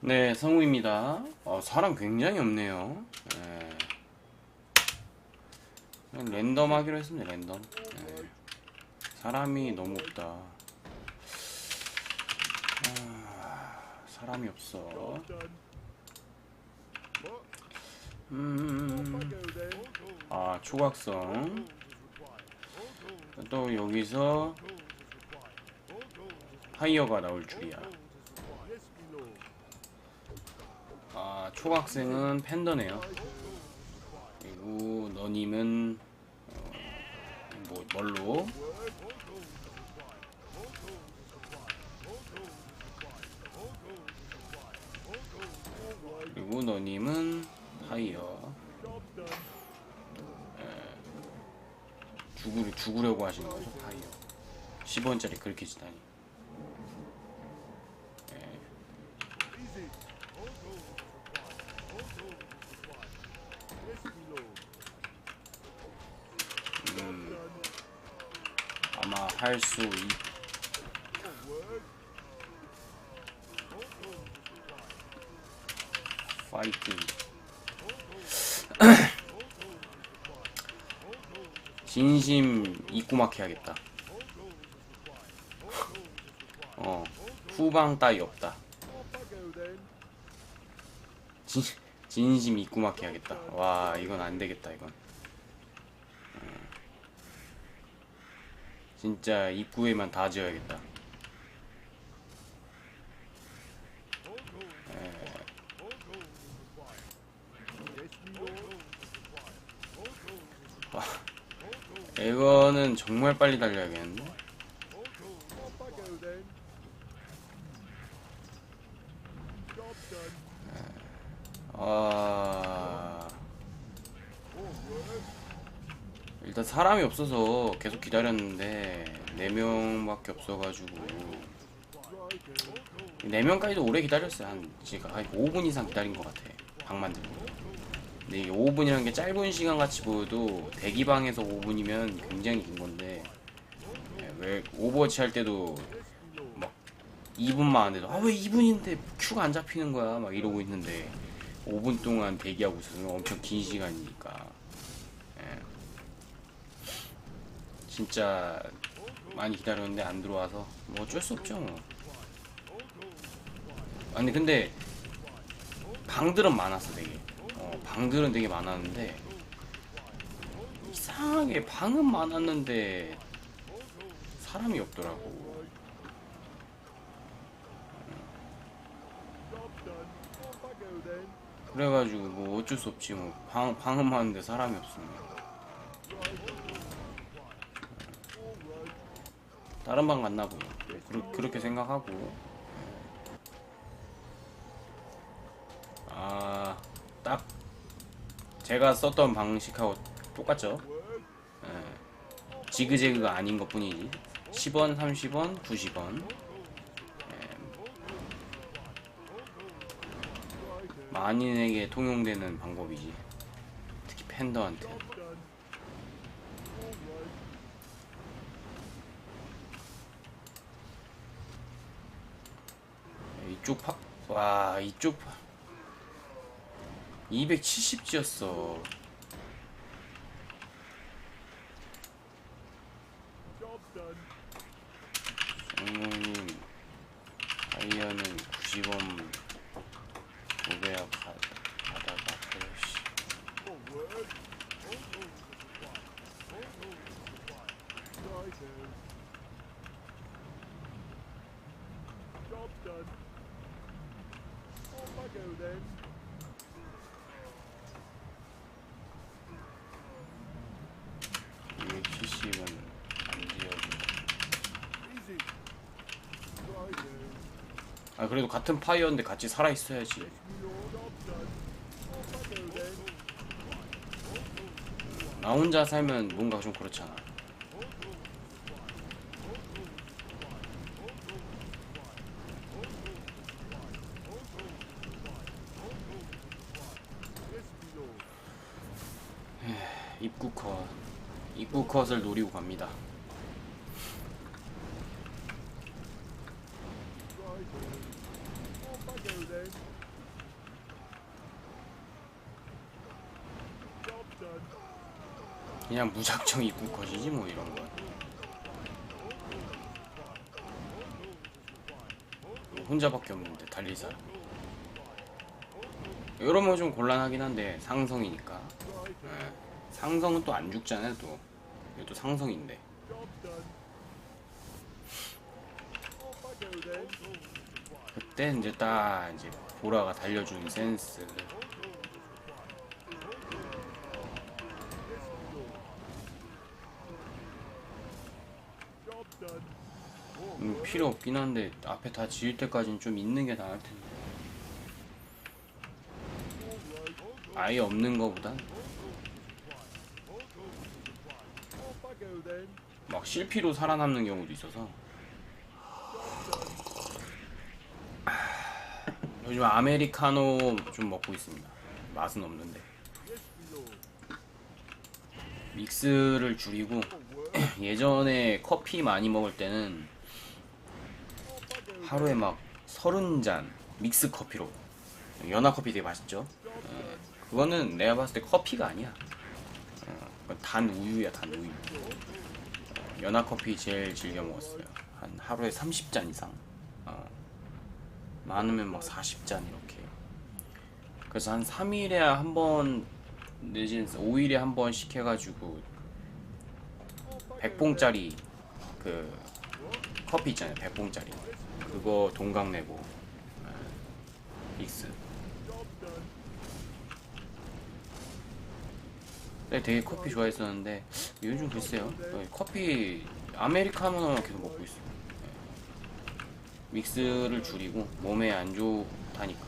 네, 성우입니다. 어, 사람 굉장히 없네요. 네. 랜덤 하기로 했습니다, 랜덤. 네. 사람이 너무 없다. 아, 사람이 없어. 음, 아, 초각성. 또 여기서 하이어가 나올 줄이야. 아, 초각생은 팬더네요. 그리고 너님은 어, 뭐 뭘로? 그리고 너님은 하이어. 에, 죽으려 죽으려고 하시는 거죠, 하이어. 10원짜리 그렇게 지다니. 에, 음, 아마 할수 있. 파이팅. 진심 입구막 해야겠다. 어, 후방 따위 없다. 진, 진심 입구막 해야겠다. 와, 이건 안 되겠다, 이건. 진짜 입구에만 다 지어야겠다. 이거는 정말 빨리 달려야겠는데? 아... 일단 사람이 없어서 계속 기다렸는데 4명밖에 없어가지고. 4명까지도 오래 기다렸어요. 한한 5분 이상 기다린 것 같아. 방 만들고 근데 이게 5분이라는 게 짧은 시간 같이 보여도 대기방에서 5분이면 굉장히 긴 건데 예, 왜 오버워치 할 때도 막 2분만 안 돼도 아 왜 2분인데 큐가 안 잡히는 거야? 막 이러고 있는데 5분 동안 대기하고 있어서 엄청 긴 시간이니까. 예. 진짜 많이 기다렸는데 안 들어와서 뭐 어쩔 수 없죠 뭐. 아니 근데 방들은 많았어 되게. 어, 방들은 되게 많았는데 이상하게 방은 많았는데 사람이 없더라고. 그래가지고 뭐 어쩔 수 없지 뭐. 방, 방은 많은데 사람이 없으면 다른 방 갔나 보요 그러, 그렇게 생각하고. 아 딱 제가 썼던 방식하고 똑같죠? 예. 지그재그가 아닌 것 뿐이지. 10원 30원 90원. 만인에게 통용되는 방법이지. 특히 팬더한테 이쪽 파, 와 이쪽 파. 270지였어 성모님 아이언은 90원 500원 가다가 그러시 Job done. Off I go then. 이게 70은 안 지어져 Easy. Righto. 아 그래도 같은 파이어인데 같이 살아있어야지. 나 혼자 살면 뭔가 좀 그렇잖아. 입구 컷 입구 컷을 노리고 갑니다 그냥 무작정 입구 컷이지 뭐 이런 건. 혼자밖에 없는데 달릴 사람 이러면 좀 곤란하긴 한데 상성이니까. 예. 상성은 또 안 죽잖아요 또. 이것도 상성인데. 그때 이제 딱 이제 보라가 달려준 센스 필요 없긴 한데 앞에 다 지을 때까지는 좀 있는 게 나을 텐데 아예 없는 then. 막 실피로 살아남는 경우도 있어서 요즘 아메리카노 좀 먹고 있습니다 맛은 없는데. 믹스를 줄이고 예전에 커피 많이 먹을 때는. 하루에 막 서른 잔 믹스 커피로. 연화 커피 되게 맛있죠? 어, 그거는 내가 봤을 때 커피가 아니야. 어, 단 우유야 단 우유. 어, 연화 커피 제일 즐겨 먹었어요. 한 하루에 30잔 이상. 어, 많으면 막 40잔 이렇게. 그래서 한 3일에 한 번 내지는 5일에 한 번씩 해가지고 100봉짜리 그 커피 있잖아요 100봉짜리 그거 동강 내고. 예, 믹스. done. 네, 되게 커피 좋아했었는데 요즘 글쎄요. 어, 커피 아메리카노만 계속 먹고 있어요. 예. 믹스를 줄이고 몸에 안 좋다니까.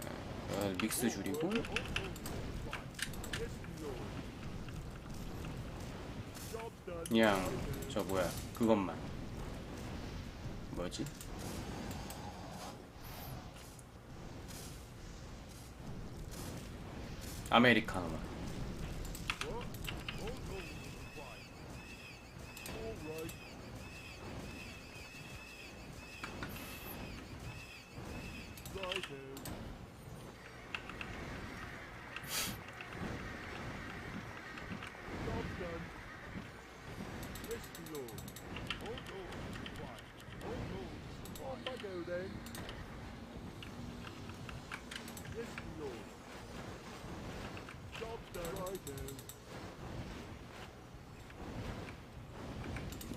예, 어, 믹스 줄이고. 그냥 저 뭐야 그것만 뭐지? 아메리카노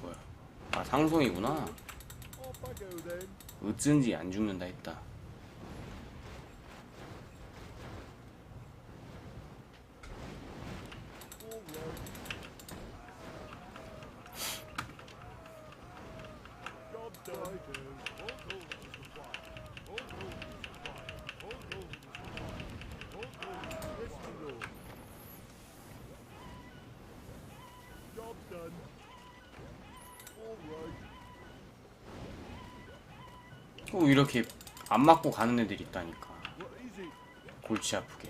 뭐야. 아 상송이구나. 어쩐지 안 죽는다 했다 안 맞고 가는 애들이 있다니까? 골치 아프게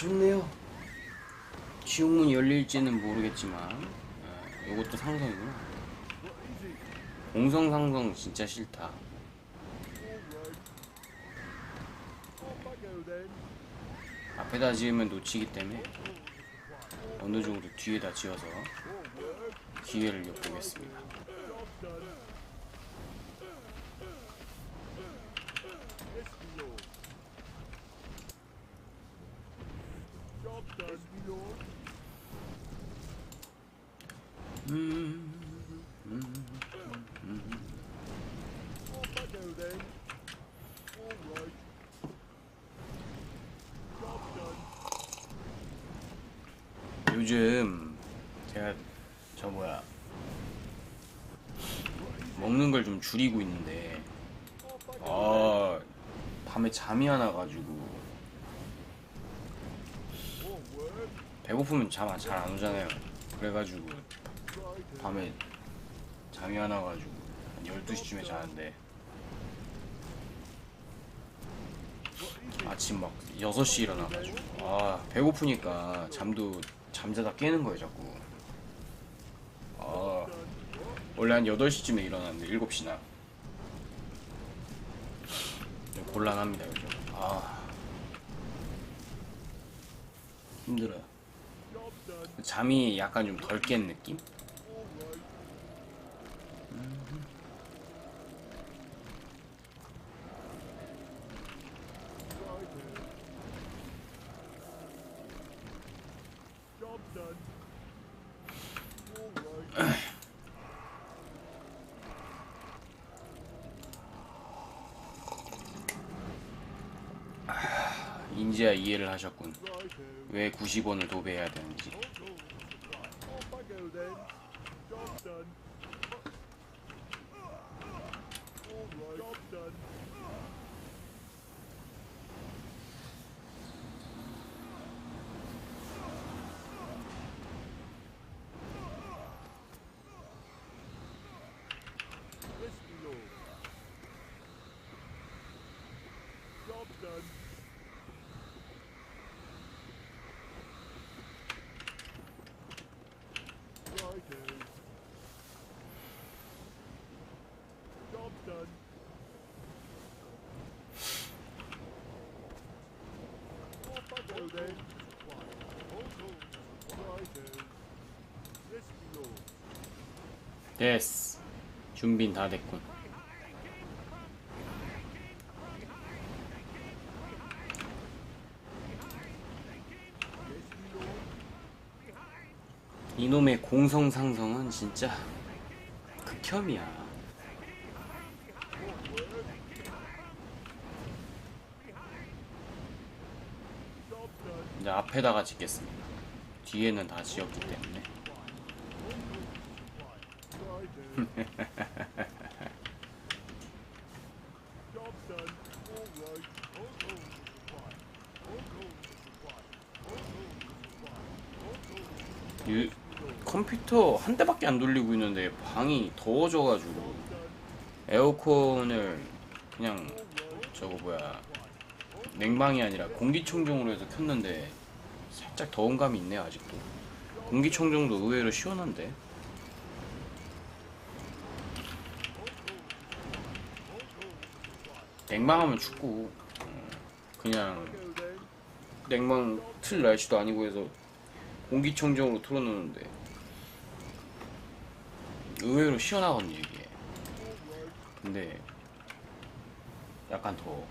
좋네요 지옥문이 열릴지는 모르겠지만 어, 이것도 상성이구나 What is it? 공성 상성 진짜 싫다. 앞에다 지으면 놓치기 때문에 어느 정도 뒤에다 지어서. 기회를 엿보겠습니다 요즘 제가 저 뭐야 먹는 걸 좀 줄이고 있는데. 아 밤에 잠이 안 와가지고. 배고프면 잠 잘 안 오잖아요. 그래가지고. 밤에 잠이 안 와가지고 한 12시쯤에 자는데 아침 막 6시 일어나가지고 아 배고프니까 잠도 잠자다 깨는 거예요 자꾸 아 원래 한 8시쯤에 일어났는데 7시나 좀 곤란합니다 요즘 아 힘들어요. 잠이 약간 좀 덜 깬 느낌 right. Righto. Job done. All right. 인지야 이해를 하셨군 Righto. 왜 90원을 도배해야 되는지 됐어 준비는 다 됐군. 이놈의 공성상성은 진짜 극혐이야. 이제 앞에다가 짓겠습니다 뒤에는 다 지었기 때문에. 유, 컴퓨터 한 대밖에 안 돌리고 있는데 방이 더워져가지고 에어컨을 그냥 저거 뭐야 냉방이 아니라 공기청정으로 해서 켰는데 살짝 더운 감이 있네요 아직도 공기청정도 의외로 시원한데 냉방하면 춥고 어, 그냥. 냉방 틀 날씨도 아니고 해서 공기청정으로 틀어놓는데 의외로 시원하거든요 이게 근데 약간 done.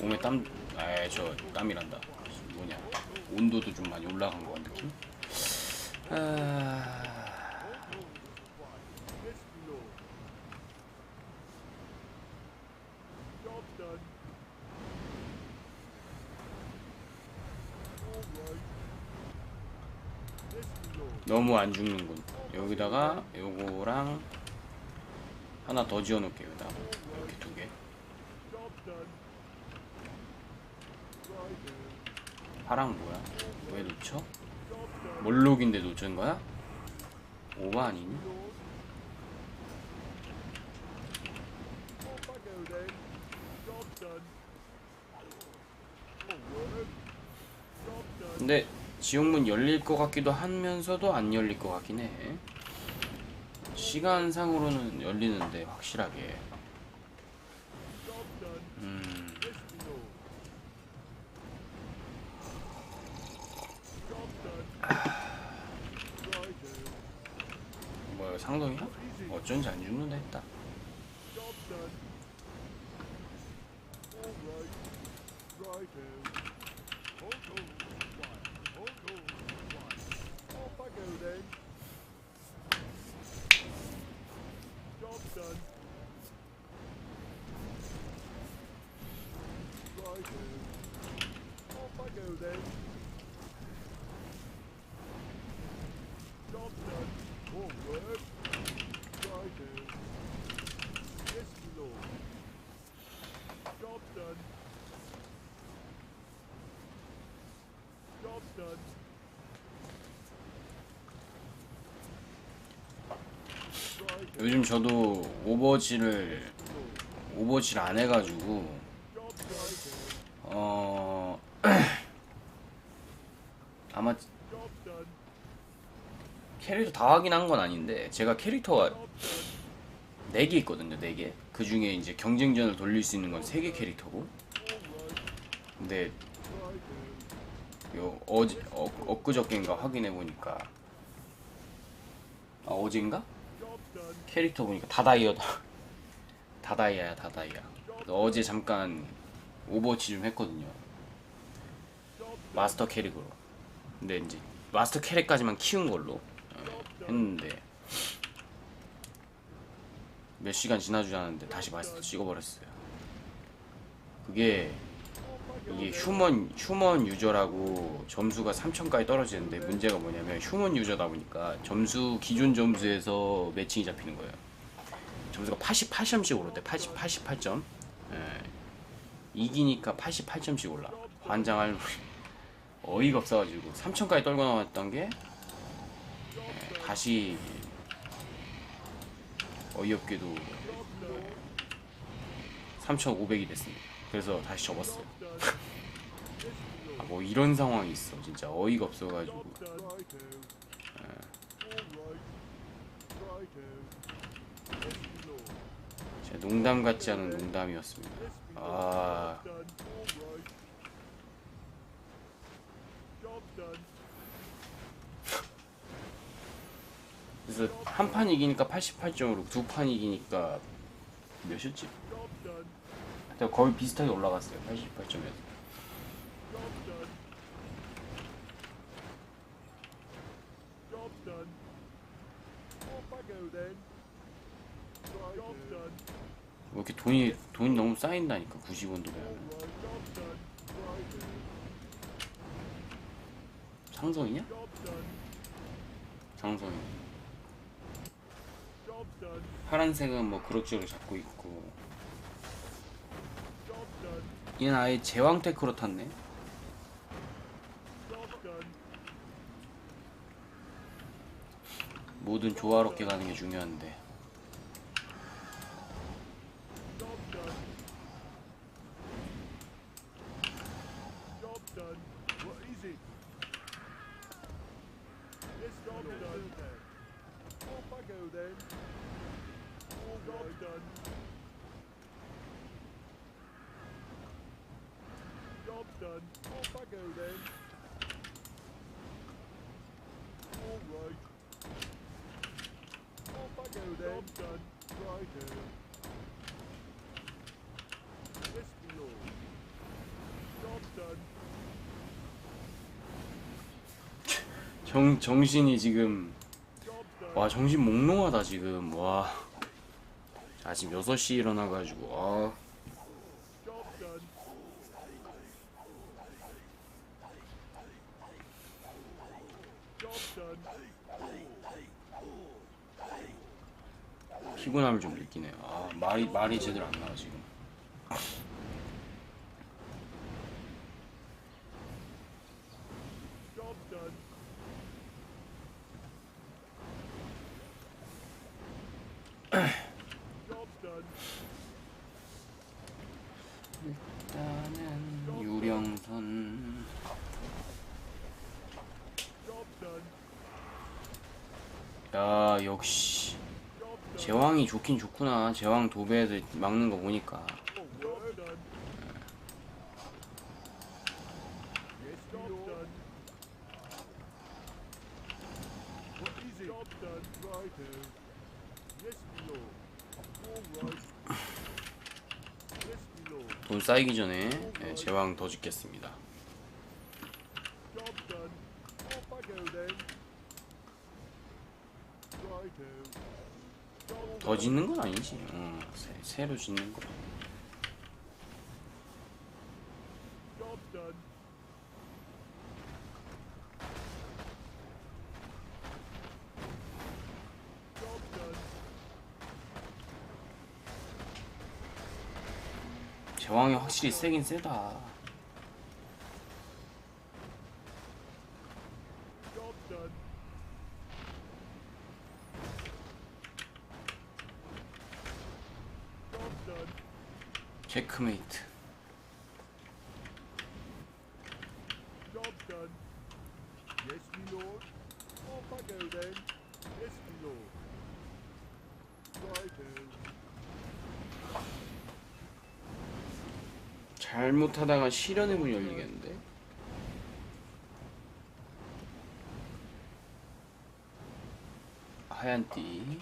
몸에 땀, 아, 저 땀이란다. 뭐냐, 온도도 좀 많이 올라간 것 같은 느낌? 아. 너무 안 죽는군. 여기다가 요거랑 하나 더 지어 놓을게요. 여기다 이렇게 두 개. 파랑 뭐야? 왜 놓쳐? 몰록인데 놓친 거야? 오바 아니니? 근데 지옥문 열릴 것 같기도 하면서도 안 열릴 것 같긴 해. 시간상으로는 열리는데 확실하게. 요즘 저도 오버워치를 오버워치를 안 해가지고. 어 아마. 캐릭터 다 확인한 건 아닌데 제가 캐릭터가 Job done. 4개 있거든요 4개 그 중에 이제 경쟁전을 돌릴 수 있는 건 3개 캐릭터고. 근데. 요 어제 어, 엊그저께인가 확인해 보니까 아 어젠가. 캐릭터 보니까 다다이어다. 다다이아야 다다이아. 어제 잠깐 오버워치 좀 했거든요. 마스터 캐릭으로. 근데 이제 마스터 캐릭까지만 키운 걸로 어, 했는데 몇 시간 지나지 않았는데 다시 마스터 찍어버렸어요. 그게 이게 휴먼 휴먼 유저라고 점수가 3천까지 떨어지는데 문제가 뭐냐면 휴먼 유저다 보니까 점수 기존 점수에서 매칭이 잡히는 거예요. 점수가 88점씩 오르대. 80 88점. 예. 이기니까 88점씩 올라. 환장할 어이가 없어가지고 3천까지 떨고 나왔던 게 예, 다시 어이없게도 3,500이 됐습니다. 그래서 다시 접었어요. 아, 뭐 이런 상황이 있어. 진짜 어이가 없어가지고. lord. 진짜 농담 같지 않은 농담이었습니다. 아. 그래서 한 판 이기니까 88점으로 두 판 이기니까 몇이었지? 하여튼 거의 비슷하게 올라갔어요. 88점에서. Job done. Job done. Off I go then. Job done. 뭐 이렇게 돈이 돈이 너무 쌓인다니까 90원도 되면. 상성이냐? 상성이. 파란색은 뭐 그럭저럭 잡고 있고. 얘는 아예 제왕 테크로 탔네. 뭐든 조화롭게 가는 게 중요한데. 정 정신이 지금. 와 정신 몽롱하다 지금 와 아침 6시 일어나가지고 아. 피곤함을 좀 느끼네요 아 말이 말이 제대로 안 나와 지금. 일단은 유령선. 야 역시. 제왕이 좋긴 좋구나 제왕 도배들 막는 거 보니까. 돈 쌓이기 전에 예, 제왕 더 짓겠습니다 짓는 건 아니지 어, 새, 새로 짓는 거. 제왕이 확실히 세긴 세다 Righto. 잘못하다가 실현의 문이 열리겠는데? 하얀 띠.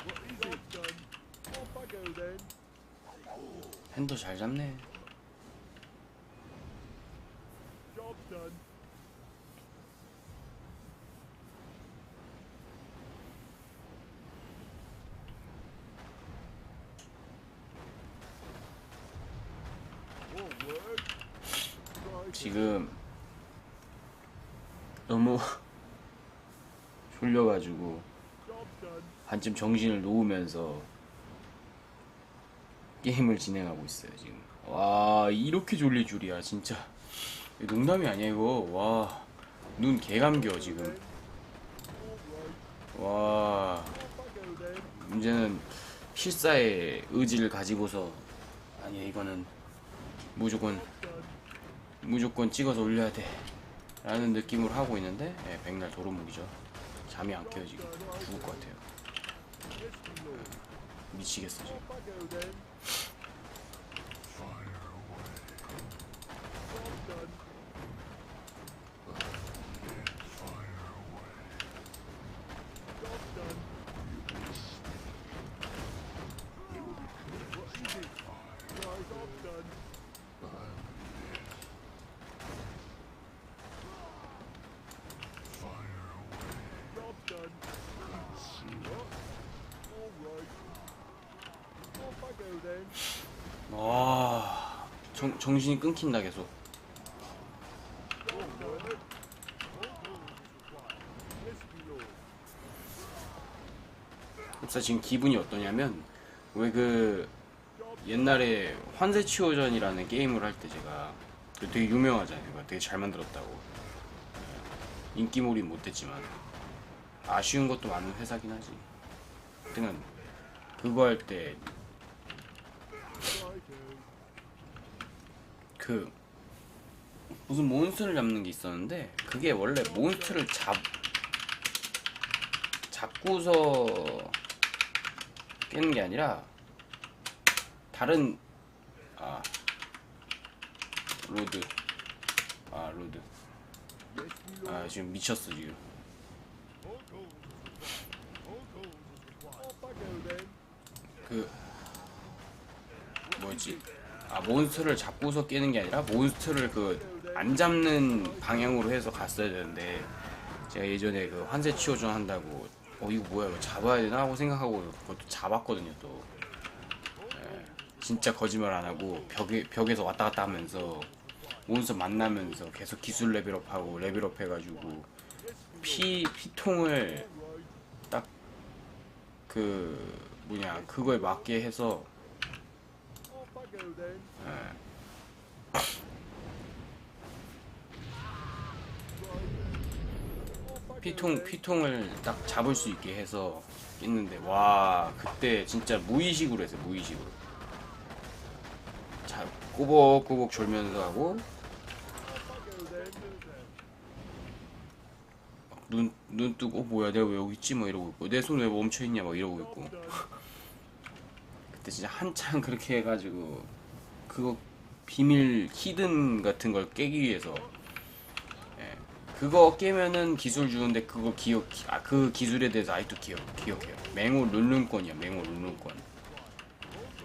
핸도 잘 잡네. 지금 너무 졸려가지고. 반쯤 정신을 놓으면서 게임을 진행하고 있어요 지금. 와 이렇게 졸릴 줄이야 진짜. 농담이 아니야 이거. 와 눈 개감겨 지금. 와. 문제는 필사의 의지를 가지고서 아니야 이거는 무조건. 무조건 찍어서 올려야 돼 라는 느낌으로 하고 있는데 예, 백날 도루묵이죠 잠이 안 깨요 지금 죽을 것 같아요. 미치겠어 지금 정, 정신이 끊긴다 계속. 그래서 지금 기분이 어떠냐면 왜 그 옛날에 환세치호전이라는 게임을 할 때 제가 그 되게 유명하잖아요. 되게 잘 만들었다고. 예, 인기몰이 못했지만. 아쉬운 것도 많은 회사긴 하지. 하여튼 그거 할 때 그 무슨 몬스터를 잡는 게 있었는데 그게 원래 몬스터를 잡 잡고서 깨는 게 아니라 다른 아 로드 아 로드. 아 지금 미쳤어 지금. 그 뭐였지 아 몬스터를 잡고서 깨는 게 아니라 몬스터를 그 안 잡는 방향으로 해서 갔어야 되는데 제가 예전에 그 환세 치호전 한다고 어 이거 뭐야 이거 잡아야 되나? 하고 생각하고 그것도 잡았거든요 또. 예, 진짜 거짓말 안 하고 벽에 벽에서 왔다 갔다 하면서 몬스터 만나면서 계속 기술 레벨업하고 레벨업 해가지고 피 피통을 딱 그 뭐냐 그거에 맞게 해서 피통 then. 피통을 딱 잡을 수 있게 해서 깼는데 와 그때 진짜 무의식으로 했어요 무의식으로 자 꼬복꼬복 졸면서 하고. 눈 눈 뜨고 어, 뭐야 내가 왜 여기 있지 뭐 이러고 있고 내 손 왜 멈춰 있냐 막 이러고 있고. 그때 진짜 한참 그렇게 해가지고 그거 비밀 히든 같은 걸 깨기 위해서. 예, 그거 깨면은 기술 주는데 그거 기억 아 그 기술에 대해서 아직도 기억 기억해요. 맹호 룰룬권이야 맹호 룰룬권.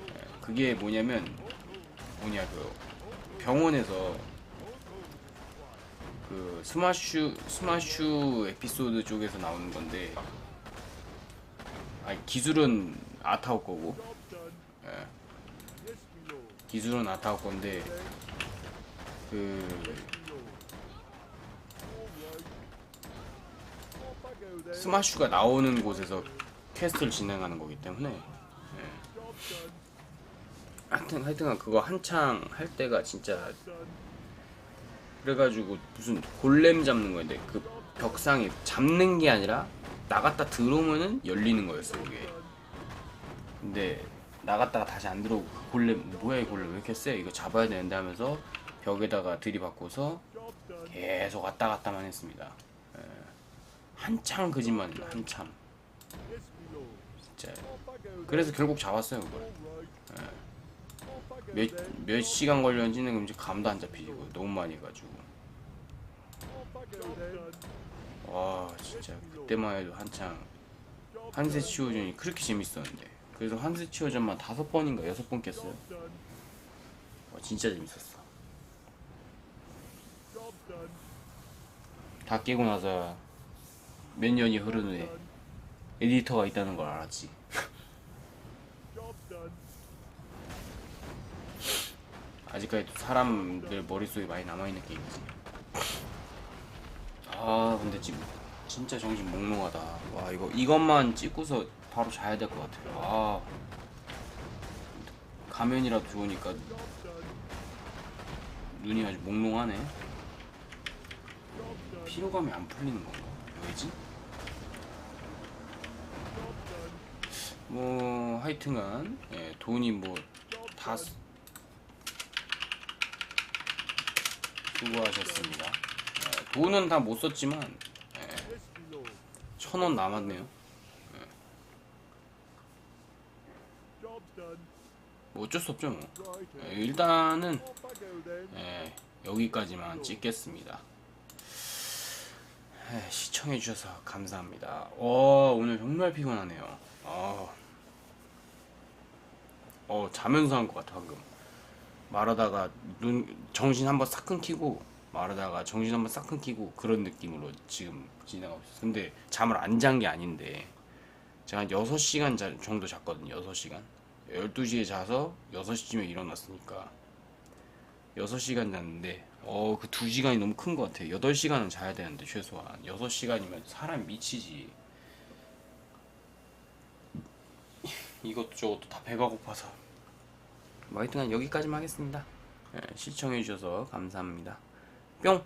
예, 그게 뭐냐면 뭐냐 그 병원에서 그 스마슈 스마슈 에피소드 쪽에서 나오는 건데 아 기술은 아타오 거고 기술은 아타오 건데. 그. 스마슈가 나오는 곳에서 퀘스트를 진행하는 거기 때문에 done. 하여튼 하여튼 그거 한창 할 때가 진짜. 그래가지고 무슨 골렘 잡는 건데 그 벽상에 잡는 게 아니라 나갔다 들어오면은 열리는 거였어 그게 근데 나갔다가 다시 안 들어오고 그 골렘 뭐야 이 골렘 왜 이렇게 세 이거 잡아야 되는데 하면서 벽에다가 들이받고서. 계속 왔다 갔다만 했습니다 예. 한참 거짓말 했나 한참. 진짜. 그래서 결국 잡았어요 그걸 go 몇. 몇 시간 걸렸는지는 이제 감도 안 그거 너무 많이 then. 와 진짜 그때만 해도 Job 한세 치호전이 그렇게 재밌었는데 그래서 한세 치호전만 다섯 번인가 여섯 번 깼어요. 와, 진짜 재밌었어. 다 깨고 나서 몇 년이 흐른 후에 에디터가 있다는 걸 알았지. 아직까지도 사람들 머릿속에 많이 남아있는 게임이지 아 근데 지금 진짜 정신 몽롱하다 와 이거 이것만 찍고서 바로 자야 될 것 같아요 아 가면이라도 좋으니까. 눈이 아주 몽롱하네. 피로감이 안 풀리는 건가 왜지? 뭐 하여튼간 예, 돈이 뭐다 수고하셨습니다 예, 돈은 다 못 썼지만 예, Yes, my lord. 천원 남았네요 뭐 어쩔 수 없죠 뭐. 예, 일단은. 예, 여기까지만 찍겠습니다. 예, 시청해주셔서 감사합니다. 어, 오늘 정말 피곤하네요. 어, 어 자면서 한 것 같아 방금. 말하다가 눈 정신 한번 싹 끊기고 말하다가 정신 한번 싹 끊기고 그런 느낌으로 지금 지나가고 있어요. 근데 잠을 안 잔 게 아닌데 제가 한 6시간 자, 정도 잤거든요 6시간 12시에 자서 6시쯤에 일어났으니까 6시간 잤는데 어 그 2시간이 너무 큰 것 같아 8시간은 자야 되는데 최소한. 6시간이면 사람 미치지. 이것도 저것도 다 배가 고파서. 뭐 하여튼간 여기까지만 하겠습니다. 예, 시청해주셔서 감사합니다. 뿅